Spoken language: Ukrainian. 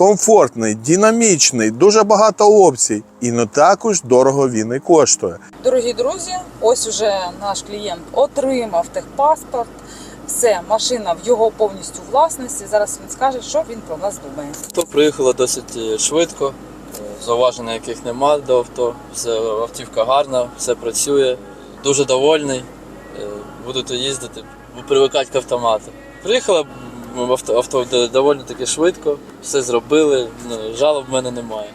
комфортний, динамічний, дуже багато опцій. І не також дорого він і коштує. Дорогі друзі, ось уже наш клієнт отримав техпаспорт. Все, машина в його повністю власності. Зараз він скаже, що він про нас думає. Авто приїхало досить е, швидко, е, зауважень яких нема до авто. Все, автівка гарна, все працює. Дуже довольний. Е, Буду то їздити, привикати к автомату. Приїхало м, авто, авто доволі таки швидко, все зробили, ну, жалоб в мене немає.